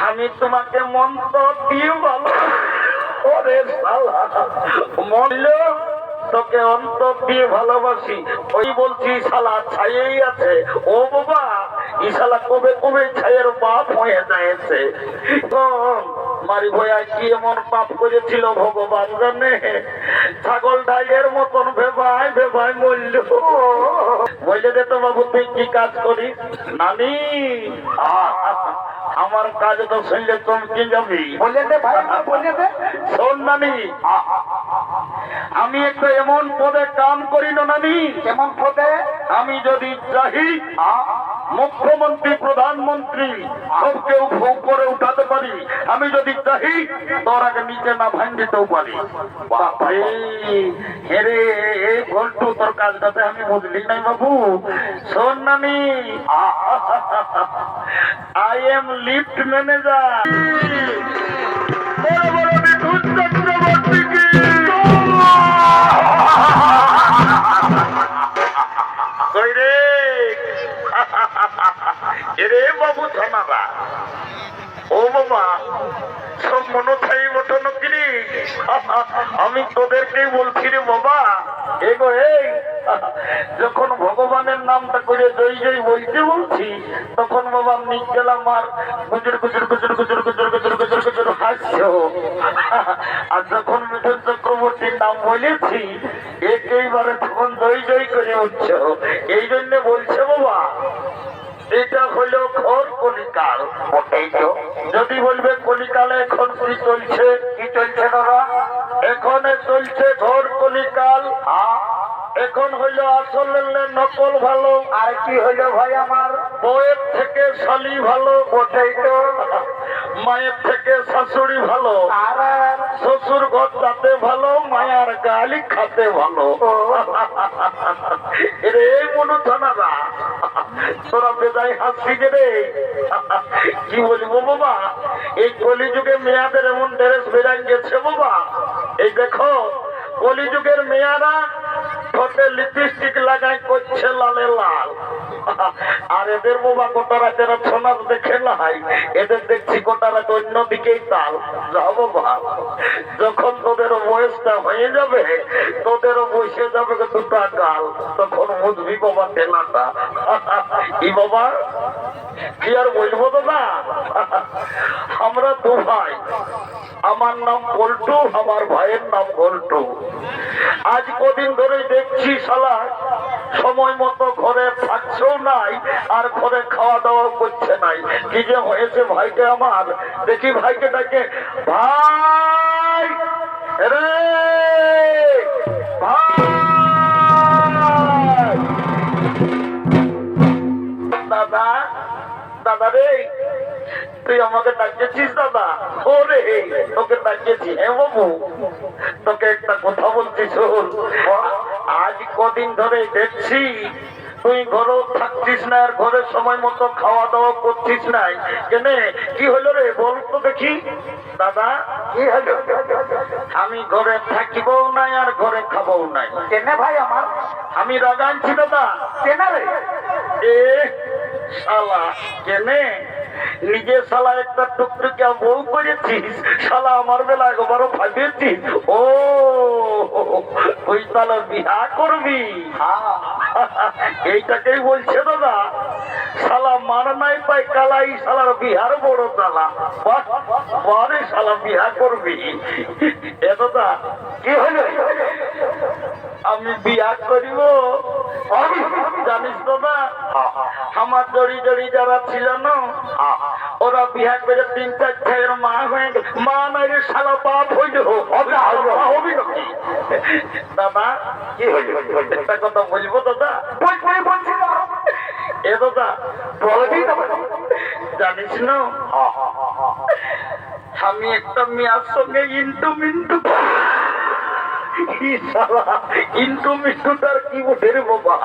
আমি তোমাকে মন্ত্র দিয়ে ভালো তোকে অন্তর দিয়ে ভালোবাসি। ওই বলছি, শালা, ছাইয়েই আছে। ও বাবা, ই শালা কবে কবে ছাইয়ের বাপ হয়ে যায়ছে মারি ভয়া কি এমন পাপ করেছিল ভগবান জানে? ছাগল ঢাইয়ের মতন ভেবাই ভেবাই মূল্য বলে দে তো বাবু তুই কি কাজ করিস? নানি আমার কাজ তো শুনলে চমকে যাবি। শোন নানি আমি একটা এমন পদে কাম করি না নানি। এমন পদে? আমি যদি চাহি মুখ্যমন্ত্রী, প্রধানমন্ত্রী, সবকে উপ- উপরে উঠাতে পারি। আমি যদি চাহি, তোর আগে নিচে না ভাঙিতেও পারি। বাপরে হেরে এই ভল্টু তোর কাজটাতে আমি বুঝলি নাই বাবু। শোন নানি। I am lift manager. বড় বড় রে এরে বাবু থানারা আমি তোদেরকেই বলছি রে বাবা এগো এই, যখন ভগবানের নামটা করে জয় জয় বলতে বলছি, তখন বাবা নিজ গেলাম আর গুজর গুজর গুজর গুজর গুজর গুজর গুজর গুজর হাসছো আর যখন মিঠুন চক্রবর্তীর নাম বলেছি, একেইবারে তখন জয় জয় করে উঠছ এই জন্য বলছে বাবা এটা হলো ঘোর কলিকাল। ওটাই তো। যদি বলবে কলিকালে এখন কি চলছে? কি চলছে দাদা? এখন চলছে ঘোর কলিকাল। এখন হইল আসল নকল ভালো। আর কি হইল ভাই আমার? বউয়ের থেকে শালি ভালো। ওটাই তো। মায়ের থেকে শাশুড়ি ভালো। আর? শ্বশুর ঘর যাতে ভালো মায়ার গালি খাতে ভালো। রে মনু থানারা তোরা বেদায় হাসি গে রে কি বলব বাবা? এই কলিযুগে মেয়াদের এমন ড্রেস বেরাই গেছে বাবা। এই দেখো কলিযুগের মেয়ারা ঠোঁটে লিপস্টিক লাগাই করছে লালে লাল। আর এদের বাবা গোটা রাতের সোনার দেখে নাই। এদের দেখছি গোটা রাত অন্যদিকেই তাল। যাব বাবা যখন তোদের বয়সটা হয়ে যাবে তোদেরও বসে যাবে দুটা গাল, তখন বুঝবি বাবা ঠেলাটা কি বাবা? কি আর বলব তো না আমরা দু ভাই। আমার নাম পল্টু, আমার ভাইয়ের নাম গল্টু। আজ কদিন ধরে দেখছি শালা, সময় মতো ঘরে থাকছেও নাই, আর ঘরে খাওয়া দাওয়া করছে নাই। কি যে হয়েছে ভাইকে আমার? দেখি ভাইকে ডাকে, ভাই রে তুই আমাকে ডাকিয়েছিস দাদা? ও রে তোকে ডাকিয়েছি হ্যাঁ বাবু। তোকে একটা কথা বলছি শোন। আজ কদিন ধরে দেখছি তুই ঘরেও থাকছিস না আর ঘরের সময় মতো খাওয়া দাওয়া করছিস নাই কেনে কি হলো রে বল তো দেখি। দাদা কি হলো? আমি ঘরে থাকিবও নাই আর ঘরে খাবও নাই। কেনে ভাই আমার? আমি রাজা আনছি দাদা। কেনে রে? এ শালা কেনে? নিজে শালা একটা টুকটুকিয়া বউ করেছিস শালা আমার বেলা একবারও ভাবিয়েছিস ও, তুই তাহলে বিয়া করবি? এইটাকেই বলছে দাদা, শালা মার নাই পাই কালাই, শালার বিহার বড় তালা। পরে শালা বিহা করবি। এ দাদা, কি হলো? আমি বিয়া করিব? জানিস দাদা আমার জড়ি জড়ি যারা ছিল না ওরা বিহার করে তিন চার ছেলের মা হয়ে মা নাই রে শালা বাপ হইল। দাদা কি হইল? একটা কথা বলব দাদা? বলছি বলছি এ দাদা বলবি। জানিস না? আমি একটা মেয়ের সঙ্গে ইন্টু মিন্টু ইন্টু মিন্টুটার কি বোটে রে বাবা।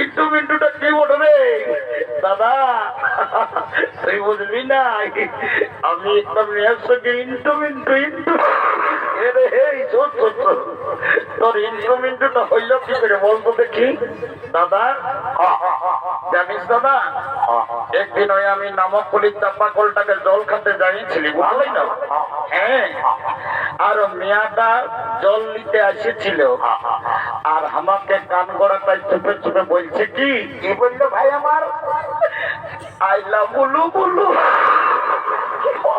ইন্টু মিন্টুটা কি বটে দাদা, তুই বুঝবি না আমি একটা মেয়ের সঙ্গে ইন্টু মিন্টু, ইন্টু এরে এই শোন শোন শোন। তোর ইন্টু হইল কি করে বলতো দেখি? দাদা? জানিস দাদা? একদিন ওই আমি নামকলি চাপা কলটাকে জল খাতে যাইছিলি না? হ্যাঁ। আর মেয়াটা জল নিতে এসেছিল আর আমাকে কান গড়াটাই চুপে চুপে বলছে কি? কি বলল ভাই আমার? আইলা বুলু বুলু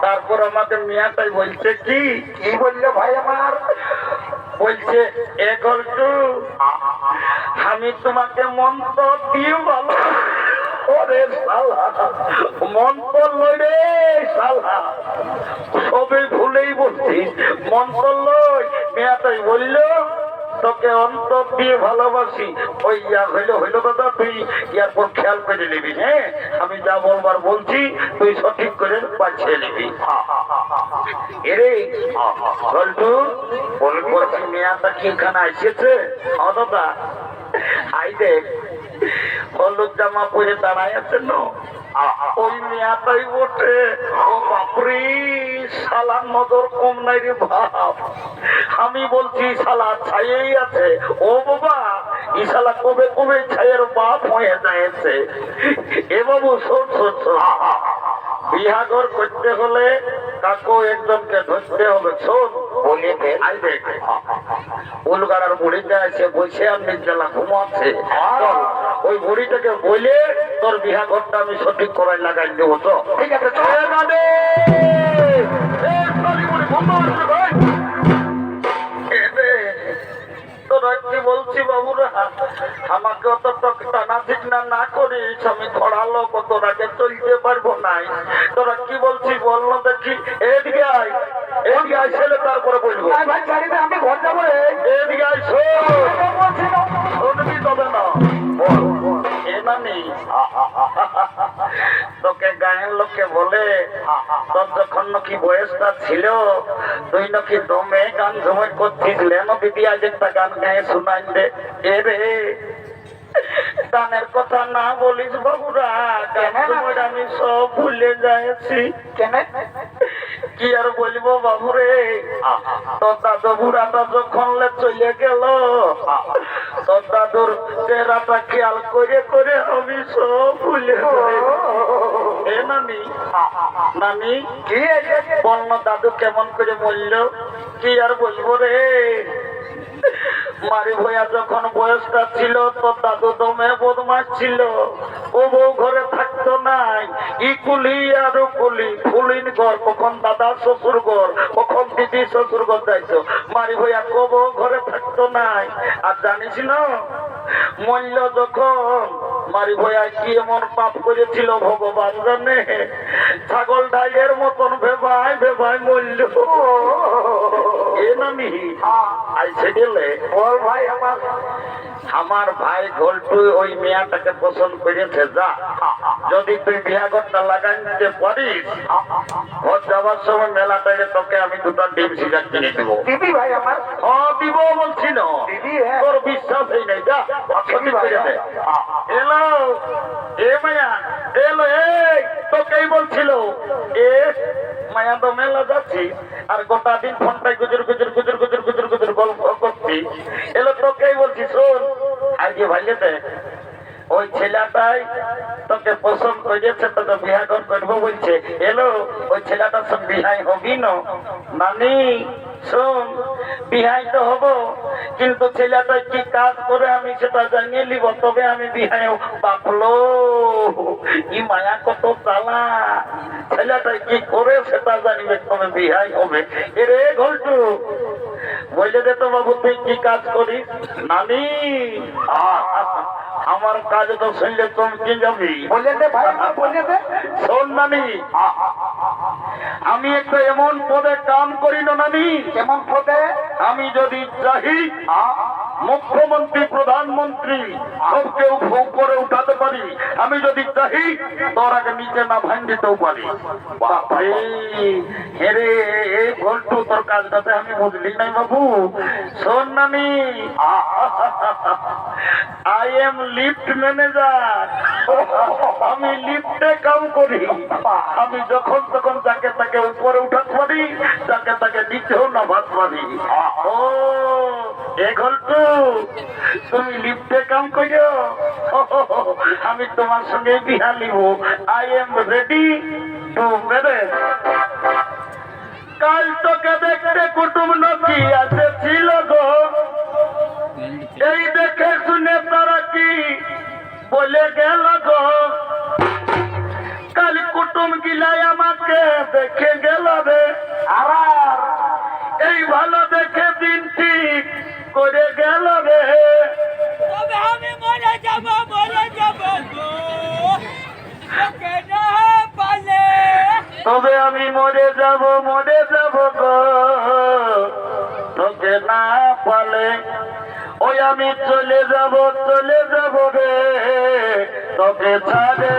তারপর আমাদের মিয়াটাই বলছে, কি? কি বলল ভাই আমার? বলছে, এ আমি তোমাকে মন্ত্র দিয়ে ভালো। ওরে শালা, মন্ত্র রে শালা। সবে ভুলেই বলছি, মন্ত্র লই। মেয়াটাই বলল তোকে অন্তর দিয়ে ভালোবাসি। ওই ইয়া হইল হইল দাদা তুই ইয়ার পর খেয়াল করে নিবি হ্যাঁ? আমি যা বলবার বলছি, তুই সঠিক করে বাঁচিয়ে নিবি। এরে ওই মেয়াটাই বটে। ও বাপরে শালার নজর কম নাই রে বাপ। আমি বলছি শালা ছাইয়েই আছে। ও বাবা ই শালা কবে কবে ছাইয়ের বাপ হয়ে যাচ্ছে এ বাবু শোন শোন বিহাগর করতে হলে কাকু একজনকে ধরতে হবে। শোন বলে দে আই দেখ। উলগাড়ার বুড়িটা এসে বসে আর নির্জলা ঘুমাচ্ছে। ওই বুড়িটাকে বলে তোর বিহা ঘরটা আমি সঠিক করাই লাগাই দেবো তো ঠিক আছে বলছি বাবুরা? আমাকে টানা না করিস আমি কত রাগে চলতে পারব নাই তোরা কি বলছিস বল না দেখি। এদিকে আয় এদিকে আয় ছেলে তারপরে বলব। আমি ঘর যাব এদিকে আয় শোন। তোকে গায়ের লোকে বলে তোর যখন নাকি বয়সটা ছিল তুই নাকি দমে গান জমে করছিস। লেন দিদি আজ একটা গান গায়ে শোনাই দে। এ রে গানের কথা না বলিস বাবুরা গানের আমি সব ভুলে যাচ্ছি কেন? কি আর বলব বাবুরে? তোর দাদু বুড়াটা যখন চলে গেল তোর দাদুর চেহারাটা খেয়াল করে করে আমি সব ভুলে এ নানি নানি কি? বন্য দাদু কেমন করে বলল কি আর বলব রে? মারি ভইয়া যখন বয়সটা ছিল তো দাদু দমে বদমাস ছিল। ও বউ ঘরে থাকতো নাই। ই কুলি আর কুলি। ফুলিন ঘর কখন দাদা শ্বশুর ঘর কখন দিদি শ্বশুর ঘর যাইতো মারি ভইয়া কো বউ ঘরে থাকতো নাই। আর জানিস না মূল্য যখন মারি ভইয়া কি এমন পাপ করেছিল ভগবান জানে? ছাগল ডাইলের মতন ভেবাই ভেবাই মূল্য এ নামি আইসে গেলে। বল ভাই আমার। আমার ভাই ঘোলটু ওই মেয়াটাকে পছন্দ করেছে যা। যদি তুই বিয়াগরটা লাগাই নিতে পারিস ঘর যাওয়ার সময় মেলা মেলাটাকে তোকে আমি দুটো ডিম সিজার কিনে দেবো। দিদি ভাই আমার। হ দিব বলছি না। দিদি হ্যাঁ। তোর বিশ্বাসই নেই যা সঠিক করে দে এলো এ মায়া এলো এই তোকেই বলছিল। এ মায়া তো মেলা যাচ্ছি আর গোটা দিন ফোনটাই গুজুর গুজুর গুজুর গুজুর গুজুর গুজুর গল্প করছি। এলো তোকেই বলছি শোন আজকে ভাইলে দে ওই ছেলেটাই তোকে পছন্দ করেছে তোকে বিয়া করব বলছে। এলো ওই ছেলেটার সঙ্গে বিহাই হবি না নানি শোন বিহাই তো হব কিন্তু ছেলেটা কি কাজ করে আমি সেটা জানিয়ে নিব তবে আমি বিহাই বাপলো কি মায়া কত চালা ছেলেটা কি করে সেটা জানিবে তবে বিহাই হবে। এরে ঘন্টু বলে দে তো বাবু তুই কি কাজ করিস? নানি আহ, আমার কাজ তো শুনলে চমকে যাবি শোন নানি। আমি একটা এমন পদে কাম করি না নানি। এমন পদে? আমি যদি চাহি মুখ্যমন্ত্রী, প্রধানমন্ত্রী সবকে উপরে উঠাতে পারি। আমি যদি চাহি, তোর আগে নিচে না ভাঙিতেও পারি। বাপরে হেরে এই ভল্টু তোর কাজটাতে আমি বুঝলি নাই বাবু। শোন নানি। আই এম লিফট ম্যানেজার আমি লিফটে কাম করি। আমি যখন তখন যাকে তাকে উপরে উঠাতে পারি যাকে তাকে নিচেও নামাতে পারি। ও, এ ঘন্টু তুমি কাম করো আমি তোমার সঙ্গে বিহা নিব I am ready to marriage কাল তোকে দেখতে কুটুম নকি ছিল গো। এই দেখে শুনে তারা কি বলে গেল গো? কাল কুটুম গিলাই আমাকে দেখে গেল রে। আর এই ভালো দেখে দিন ঠিক করে গেল রে। তবে আমি মরে যাব মরে যাব তবে আমি মরে যাব মরে যাব গো। তোকে না পালে। ওই আমি চলে যাব চলে যাব রে। তোকে ছাড়ে